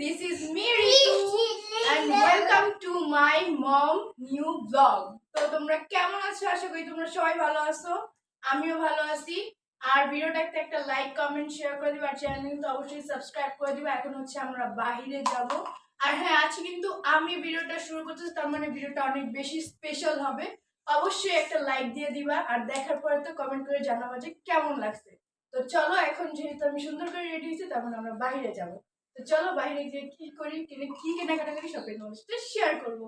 This is me Ritu and welcome to my mom new vlog. তো তোমরা কেমন আছো? আশা করি তোমরা সবাই ভালো আছো। আমিও ভালো আছি। আর ভিডিওটাতে একটা লাইক কমেন্ট শেয়ার করে দিবে। আর চ্যানেল কিন্তু অবশ্যই সাবস্ক্রাইব করে দিবে। এখন হচ্ছে আমরা বাইরে যাব। আর হ্যাঁ আজকে কিন্তু আমি ভিডিওটা শুরু করতেছি তার মানে ভিডিওটা অনেক বেশি স্পেশাল হবে। অবশ্যই একটা লাইক দিয়ে দিবা। আর দেখার পরে তো কমেন্ট করে জানাবা যে কেমন লাগছে। তো চলো, এখন যেহেতু আমি সুন্দর করে রেডি হয়েছি তখন আমরা বাইরে যাব। তো চলো বাইরে গিয়ে কি করি, কিনে কি কেনাকাটা করি সব তোমার শেয়ার করব।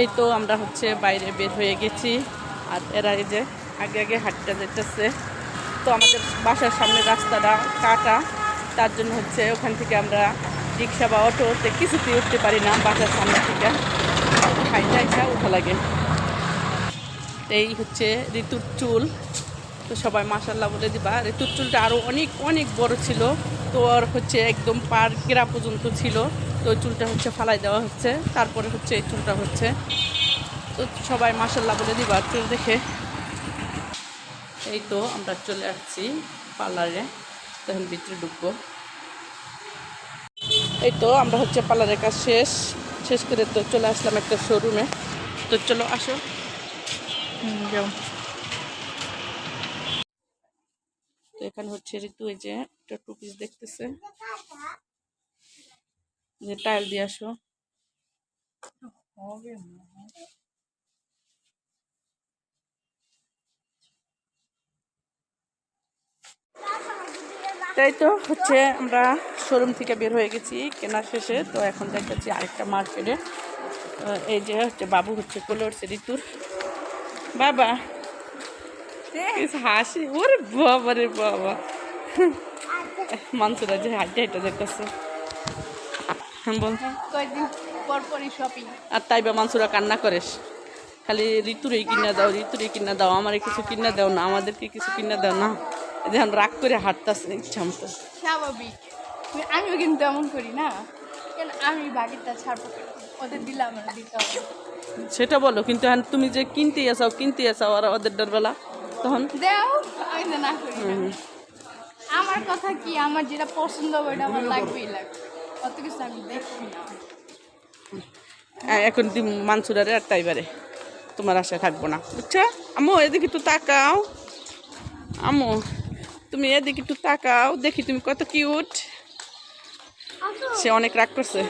এই তো আমরা হচ্ছে বাইরে বের হয়ে গেছি। আর এরা এই যে আগে আগে হাঁটতে যেতেছে। তো আমাদের বাসার সামনে রাস্তাটা কাটা। তার জন্য হচ্ছে ওখান থেকে আমরা রিক্সা বা অটোতে কিছুতেই উঠতে পারি না বাসার সামনে থেকে। হাইটা হাইটা উঠা লাগে। এই হচ্ছে ঋতুর চুল। তো সবাই মাসাল্লাহ বলে দিবা। ঋতুর চুলটা আরও অনেক অনেক বড় ছিল। তো ওর হচ্ছে একদম পার গেরা পর্যন্ত ছিল। তো চুলটা হচ্ছে ফালাই দেওয়া হচ্ছে। তারপরে হচ্ছে এই চুলটা হচ্ছে। তো সবাই মাসাল্লাহ বলে দিবা চুল দেখে। এই তো আমরা চলে আসছি পার্লারে। তখন ভিতরে ঢুকবো। এই তো আমরা হচ্ছে পার্লারের কাজ শেষ। শেষ করে তো চলে আসলাম একটা শোরুমে তো চলো আসো। যাও তো এখানে হচ্ছে ঋতু এই যে একটা টু পিস দেখতেছে। যে টাইল দিয়ে আসো। তাই তো হচ্ছে আমরা শোরুম থেকে বের হয়ে গেছি, কেনা শেষে। তো এখন দেখাচ্ছি আরেকটা মার্কেটে এই যে হচ্ছে বাবু হচ্ছে কোলে উঠছে ঋতুর। বাবা হাসি ওরে বাবা রে বাবা। মানসুরা যে হাইটে হাইটে দেখতেছে। বল। কয়েকদিন শপিং আর তাই বা মানসুরা কান্না করিস খালি ঋতুরই কিনা দাও ঋতুরই কিনা দাও আমারে কিছু কিনা দাও না আমাদেরকে কিছু কিনা দাও না। যেন রাগ করে হাঁটতেছে ইচ্ছা মতো স্বাভাবিক। আমিও কিন্তু এমন করি না। কেন? আমি বাকিটা ছাড়বো? ওদের দিলে আমার দিতে হবে। সেটা বলো কিন্তু এখন তুমি যে কিনতে আসাও কিনতে আসাও আর ওদের ডরবেলা। তখন? দেও আমি না করি আমার কথা কি আমার যেটা পছন্দ হবে ওটা আমার লাগবেই লাগবে। অত কিছু আমি দেখি না। এখন দিম মানসুরারে আর তাইবারে। তোমার আশা থাকব না বুঝছ? আম্মু এদিকে একটু তাকাও। আম্মু তুমি এদিকে একটু তাকাও দেখি তুমি কত কিউট। সে অনেক রাগ করছে।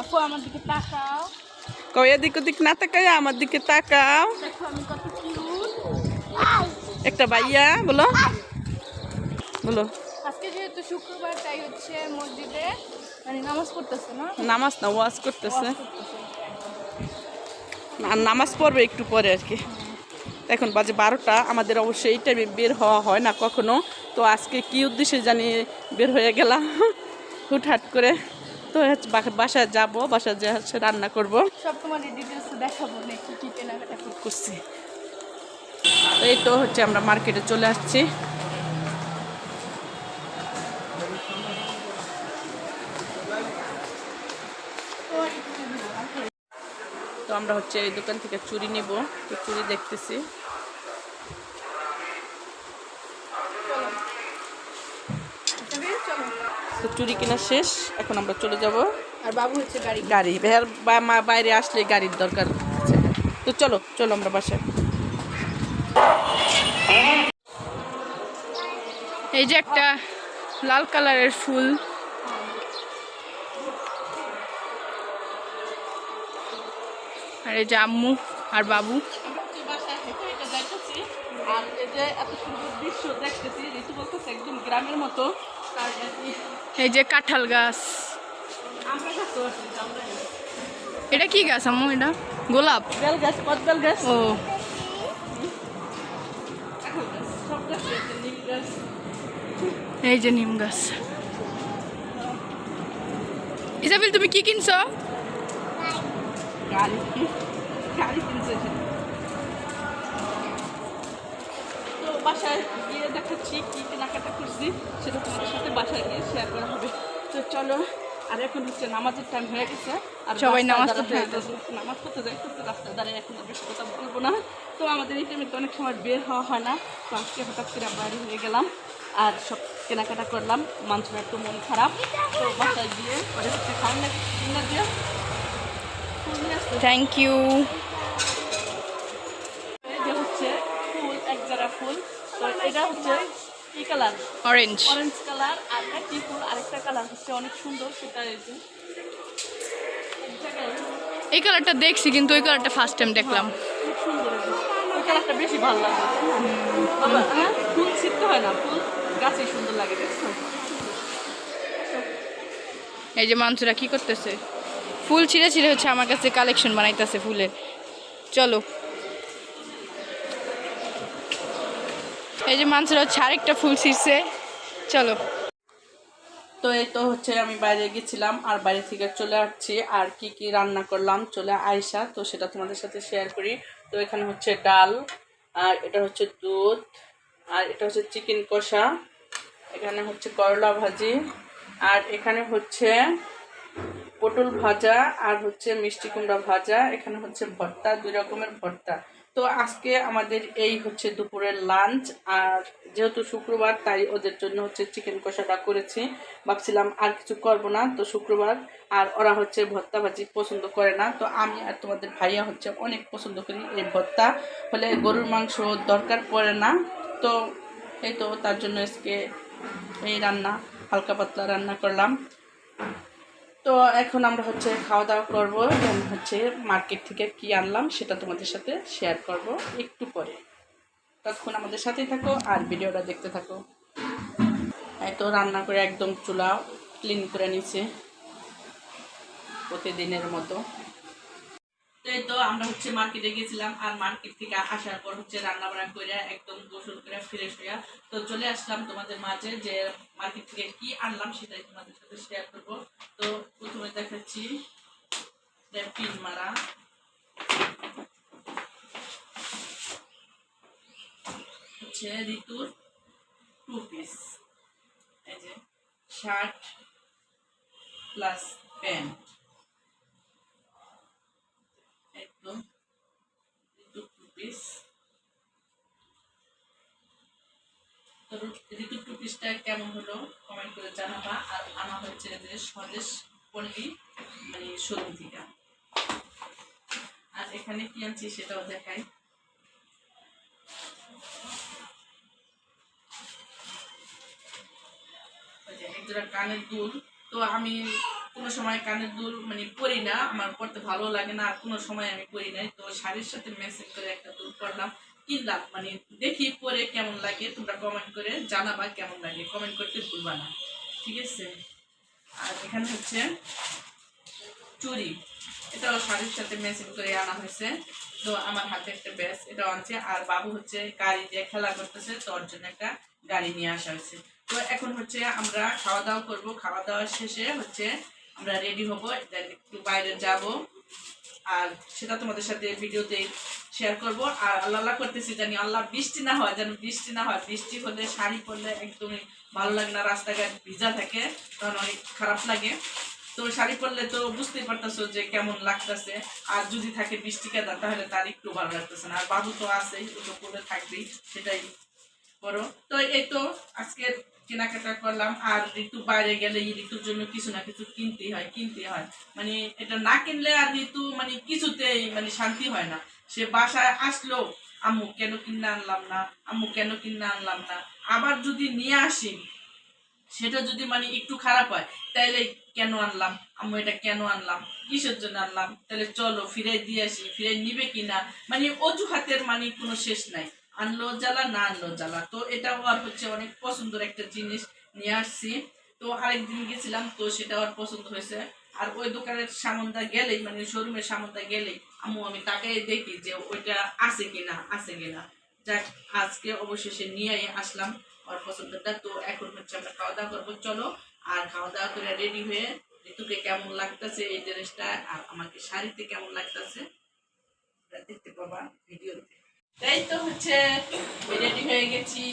আপু আমার দিকে তাকাও। কও এদিক ওদিক না তাকাই আমার দিকে তাকাও। একটা ভাইয়া বলো। বলো। আজকে যেহেতু শুক্রবার তাই হচ্ছে মসজিদে মানে নামাজ পড়তেছে না? নামাজ না ওয়াজ করতেছে। নামাজ পড়বে একটু পরে আর কি। এখন বাজে বারোটা আমাদের অবশ্যই এই টাইমে বের হওয়া হয় না কখনো। তো আজকে কি উদ্দেশ্যে জানি বের হয়ে গেলাম। হুটহাট করে। তো বাসায় যাব, বাসায় যে হচ্ছে রান্না করব। সব তোমার ডিটেলস দেখাবো কি কেনাকাটা করছি তো এই তো হচ্ছে আমরা মার্কেটে চলে আসছি। তো আমরা হচ্ছে এই দোকান থেকে চুড়ি নিব। তো চুড়ি দেখতেছি চলো তো চুরি কেনা শেষ এখন আমরা চলে যাব। আর বাবু হচ্ছে গাড়ি। গাড়ি ভাইয়ার বা মা বাইরে আসলে গাড়ির দরকার। তো চলো চলো আমরা বাসায়। এই যে একটা লাল কালারের ফুল। আর এই যে আম্মু আর বাবু। আর এই যে এত সুন্দর দৃশ্য দেখতেছি ঋতু বলতেছে একদম গ্রামের মতো। এই যে কাঁঠাল গাছ। এটা কি গাছ আম্মু এটা? গোলাপ? বেল গাছ ও। এই যে নিম গাছ। ইসাবিল তুমি কি কিনছো? বাসায় গিয়ে দেখাচ্ছি কি কেনাকাটা করছি সেটা তোমাদের সাথে বাসায় গিয়ে শেয়ার করা হবে। তো চলো আর এখন হচ্ছে নামাজের টাইম হয়ে গেছে আর সবাই রাস্তায় নামাজ পড়তে। নামাজ পড়তে যাইতেছে রাস্তায় দাঁড়িয়ে এখন আর বেশি কথা বলব না। তো আমাদের এই টাইমে তো অনেক সময় বের হওয়া হয় না তো আজকে হঠাৎ করে বাড়ি হয়ে গেলাম আর সব কেনাকাটা করলাম মাংসের একটু মন খারাপ তো বাসায় গিয়ে ওদের হচ্ছে খাওয়ান ডিনার দিয়ে thank you colour? Orange orange colour আর একটি ফুল? আরেকটা কালার হচ্ছে অনেক সুন্দর সেটা এই যে। এই কালারটা দেখছি কিন্তু ওই কালারটা ফার্স্ট টাইম দেখলাম। খুব সুন্দর এই যে। ওই কালারটা বেশি ভালো লাগে। হ্যাঁ ফুল ছিটতে হয় না? ফুল গাছেই সুন্দর লাগে দেখছ? এই যে মানসুরা কি করতেছে? ফুল ছিঁড়ে ছিঁড়ে হচ্ছে আমার কাছে কালেকশন বানাইতেছে ফুলের চলো। এই যে মানসুরা হচ্ছে আরেকটা ফুল ছিঁড়ছে। চলো। তো এই তো হচ্ছে আমি বাইরে গেছিলাম, আর বাইরে থেকে চলে আসছি, আর কি কি রান্না করলাম চলে আয়সা তো সেটা তোমাদের সাথে শেয়ার করি। তো এখানে হচ্ছে ডাল, আর এটা হচ্ছে দুধ, আর এটা হচ্ছে চিকেন কষা, এখানে হচ্ছে করলা ভাজি, আর এখানে হচ্ছে পটল ভাজা, আর হচ্ছে মিষ্টি কুমড়া ভাজা, এখানে হচ্ছে ভর্তা, দুই রকমের ভর্তা। তো আজকে আমাদের এই হচ্ছে দুপুরের লাঞ্চ আর যেহেতু শুক্রবার, তাই ওদের জন্য হচ্ছে চিকেন কষাটা করেছি। ভাবছিলাম আর কিছু করব না, তো শুক্রবার, আর ওরা হচ্ছে ভর্তা ভাজি পছন্দ করে না। তো আমি আর তোমাদের ভাইয়া হচ্ছে অনেক পছন্দ করি এই ভর্তা। হলে গরুর মাংস দরকার পড়ে না, তো এই তো তার জন্য আজকে এই রান্না, হালকা পাতলা রান্না করলাম। তো এখন আমরা হচ্ছে খাওয়া দাওয়া করব হচ্ছে মার্কেট থেকে কি আনলাম সেটা তোমাদের সাথে শেয়ার করব একটু পরে। ততক্ষণ আমাদের সাথেই থাকো আর ভিডিওটা দেখতে থাকো। এই তো রান্না করে একদম চুলা ক্লিন করে নিচ্ছে প্রতিদিনের মতো। তো তো আমরা হচ্ছে মার্কেটে গেছিলাম আর মার্কেট থেকে আসার পর হচ্ছে রান্না বান্না করে একদম গোসল করে ফ্রেশ হইয়া তো চলে আসলাম তোমাদের মাঝে যে মার্কেট থেকে কি আনলাম সেটাই তোমাদের সাথে শেয়ার করব। তো প্রথমে দেখাচ্ছি পিন মারা হচ্ছে ঋতুর টু পিস এই যে শার্ট প্লাস প্যান্ট একদম ঋতুর টু পিস ঋতুর টু পিসটা কেমন হলো? কমেন্ট করে জানাবা। আর আনা হচ্ছে যে স্বদেশ পল্লী মানে থেকে আর এখানে কি আনছি সেটাও দেখাই। কানের দুল। তো আমি কোনো সময় কানের দুল মানে পরি না, আমার পড়তে ভালো লাগে না, আর কোনো সময় আমি পরি নাই। তো শাড়ির সাথে মেসেজ করে একটা দুল পরলাম। কিনলাম মানে দেখি পরে কেমন লাগে, তোমরা কমেন্ট করে জানাবা কেমন লাগে কমেন্ট করতে ভুলবা না। ঠিক আছে? আর এখানে হচ্ছে চুড়ি এটাও শাড়ির সাথে ম্যাচিং করে আনা হয়েছে। তো আমার হাতে একটা ব্যাস এটাও আনছে। আর বাবু হচ্ছে গাড়ি দিয়ে খেলা করতেছে, তো ওর জন্য একটা গাড়ি নিয়ে আসা হয়েছে। তো এখন হচ্ছে আমরা খাওয়া দাওয়া করব। খাওয়া দাওয়া শেষে হচ্ছে আমরা রেডি হব। একটু বাইরে যাব। আর সেটা তোমাদের সাথে ভিডিওতে শেয়ার করব। আর আল্লাহ করতেছি জানি আল্লাহ বৃষ্টি না হয়, যেন বৃষ্টি না হয়। বৃষ্টি হলে, শাড়ি পরলে একদমই ভালো লাগে না, রাস্তাঘাট ভিজা থাকে তখন অনেক খারাপ লাগে। তো শাড়ি পরলে তো বুঝতেই পারতেছো যে কেমন লাগতেছে। আর যদি থাকে বৃষ্টি কেদা তাহলে তার একটু ভালো লাগতেছে না। আর বাবু তো আছেই, ও তো পরে থাকবেই, সেটাই করো তো এই তো আজকে কেনাকাটা করলাম, আর ঋতু বাইরে গেলে এই ঋতুর জন্য কিছু না কিছু কিনতে হয় কিনতে হয়। মানে এটা না কিনলে আর ঋতু মানে কিছুতেই মানে শান্তি হয় না। সে বাসায় আসলো, আম্মু, কেন কিনে আনলাম না? আম্মু, কেন কিনে আনলাম না? আবার যদি নিয়ে আসি, সেটা যদি মানে একটু খারাপ হয় তাহলে কেন আনলাম? আম্মু, এটা কেন আনলাম? কিসের জন্য আনলাম? তাহলে চলো ফিরে দিয়ে আসি ফিরে নিবে কিনা? মানে অজুহাতের মানে কোনো শেষ নাই। আনলো জ্বালা না আনলো জ্বালা তো এটাও আর হচ্ছে অনেক পছন্দের একটা জিনিস নিয়ে আসছি। তো আরেকদিন গেছিলাম, তো সেটা আর পছন্দ হয়েছে। আর ওই দোকানের সামনটা গেলেই মানে শোরুমের সামনটা গেলেই, আম্মু, আমি তাকে দেখি যে ওইটা আছে কিনা আছে কিনা। যাক, আজকে অবশেষে নিয়ে আসলাম ওর পছন্দটা তো এখন হচ্ছে আমরা খাওয়া দাওয়া করব। চলো, আর খাওয়া দাওয়া করে রেডি হয়ে ঋতুকে কেমন লাগতেছে এই ড্রেসটা আর আমাকে শাড়িতে কেমন লাগতেছে দেখতে পাবা ভিডিওতে তাই তো হচ্ছে রেডি হয়ে গেছি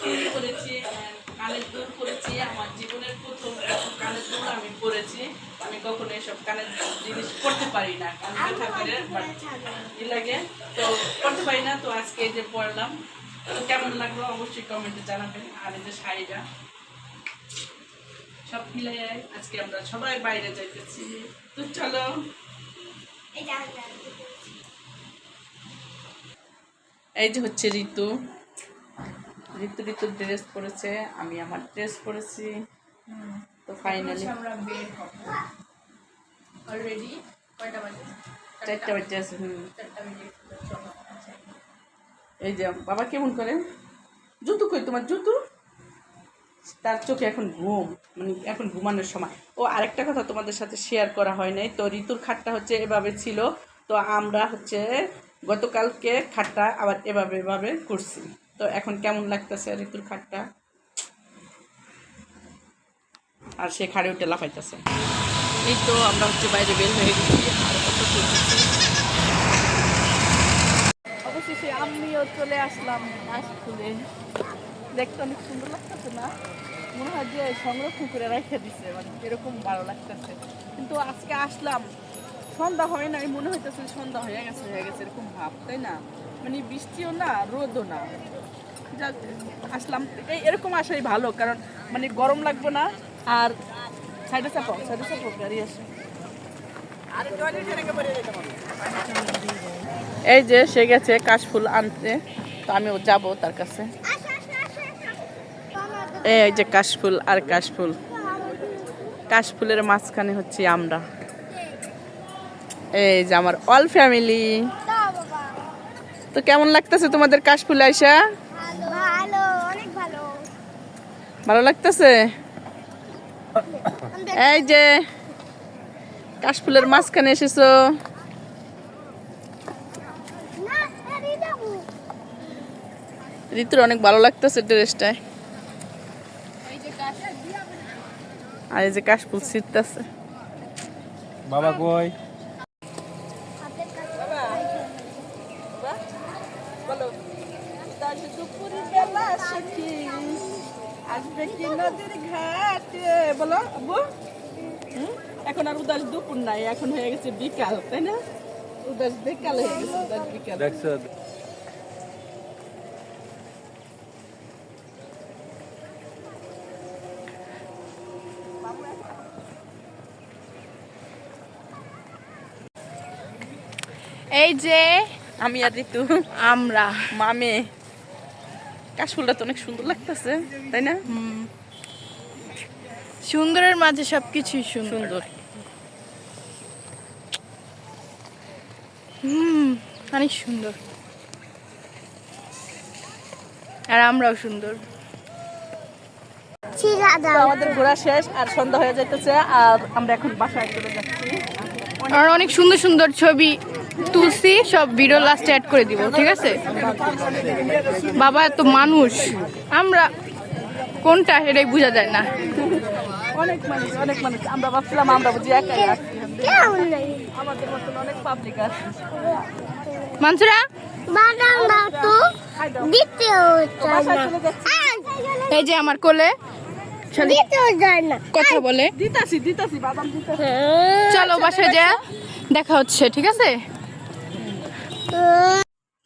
চুল করেছি কানের দুল পরেছি আমার জীবনের প্রথম কানের দুল আমি পরেছি। আমি কখনো এসব কানের জিনিস করতে পারি না কান ব্যথা করে but ই লাগে। তো করতে পারি না তো আজকে এই যে পড়লাম তো কেমন লাগল অবশ্যই কমেন্টে জানাবেন। আর এই যে শাড়িটা সব মিলাই আজকে আমরা সবাই বাইরে যাইতেছি। তো চলো। এই যে হচ্ছে ঋতু। ঋতু ঋতুর ড্রেস পরেছে আমি আমার ড্রেস পরেছি। তো ফাইনালি আমরা বের হব। অলরেডি কয়টা বাজে? চারটা বাজে আছে হুম। আচ্ছা। এই যে বাবা কেমন করে? জুতু কই তোমার জুতু? তার চোখে এখন ঘুম মানে এখন ঘুমানোর সময়। ও আরেকটা কথা তোমাদের সাথে শেয়ার করা হয় নাই তো ঋতুর খাটটা হচ্ছে এভাবে ছিল। তো আমরা হচ্ছে গতকালকে খাটটা আবার এভাবে এভাবে করছি। তো এখন কেমন লাগতেছে ঋতুর খাটটা? আর সে খাড়ে উঠে লাফাইতেছে। এই তো আমরা হচ্ছে বাইরে বের হয়ে গেছি। আর কত অবশেষে আমিও চলে আসলাম খুলে দেখতে অনেক সুন্দর লাগতেছে না? মনে হয় যে সংরক্ষণ করে রেখে দিছে মানে এরকম ভালো লাগতেছে। কিন্তু আজকে আসলাম সন্ধ্যা হয় নাই মনে হইতেছে সন্ধ্যা হয়ে গেছে হয়ে গেছে, এরকম ভাব, তাই না? মানে বৃষ্টিও না, রোদও না। আসলাম, এই, এরকম আসাই ভালো, কারণ মানে গরম লাগবে না, আর সাইডে চাপাও সাইডে চাপাও গাড়ি আসে। এই যে, সে গেছে কাশফুল আনতে, তো আমিও যাব তার কাছে। এই যে কাশফুল আর কাশফুল। কাশফুলের মাঝখানে হচ্ছে আমরা। এই যে আমার অল ফ্যামিলি তো কেমন লাগতেছে তোমাদের কাশফুল আইসা? ভালো অনেক ভালো। ভালো লাগতেছে? এই যে কাশফুলের মাঝখানে এসেছ। ঋতুর অনেক ভালো লাগতেছে ড্রেসটায়। আর এই যে কাশফুল ছিটতেছে বাবা কই হাতের কাছে বলো দুপুরের বেলা সখী আসবে কি নদীর ঘাটে বলো আব্বু হুম? এখন আর উদাস দুপুর নাই এখন হয়ে গেছে বিকাল তাই না? উদাস বিকাল হয়ে গেছে উদাস বিকাল। এই যে আমি আর ঋতু। আমরা। মামে। কাশফুলটা তো অনেক সুন্দর লাগতেছে তাই না? সুন্দরের মাঝে সবকিছুই সুন্দর। হুম অনেক সুন্দর। আর আমরাও সুন্দর। আমাদের ঘোরা শেষ আর সন্ধ্যা হয়ে যাইতেছে আর আমরা এখন বাসায় চলে যাচ্ছি। আর অনেক সুন্দর সুন্দর ছবি তুলছি সব ভিডিও লাস্টে অ্যাড করে দিব ঠিক আছে? বাবা এত মানুষ আমরা কোনটা সেটাই বোঝা যায় না। অনেক মানুষ অনেক মানুষ। আমরা ভাবছিলাম আমরা বুঝি একাই আসছি আমাদের মতন অনেক পাবলিক আছে। মানসুরা? এই যে আমার কোলে। কথা বলে। দিতাছি দিতাছি বাদাম দিতাছি। চলো বাসায় যা। দেখা হচ্ছে ঠিক আছে?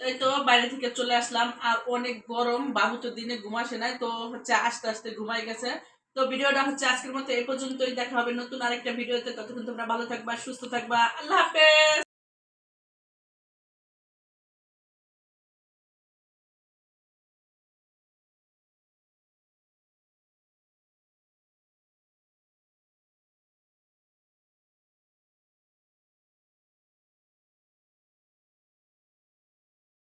এই তো বাইরে থেকে চলে আসলাম। আর অনেক গরম বাবু তো দিনে ঘুমাসে নাই তো হচ্ছে আস্তে আস্তে ঘুমাই গেছে। তো ভিডিওটা হচ্ছে আজকের মতো এ পর্যন্তই। দেখা হবে নতুন আরেকটা ভিডিওতে। ততক্ষণ তোমরা ভালো থাকবা, সুস্থ থাকবা। আল্লাহ হাফেজ!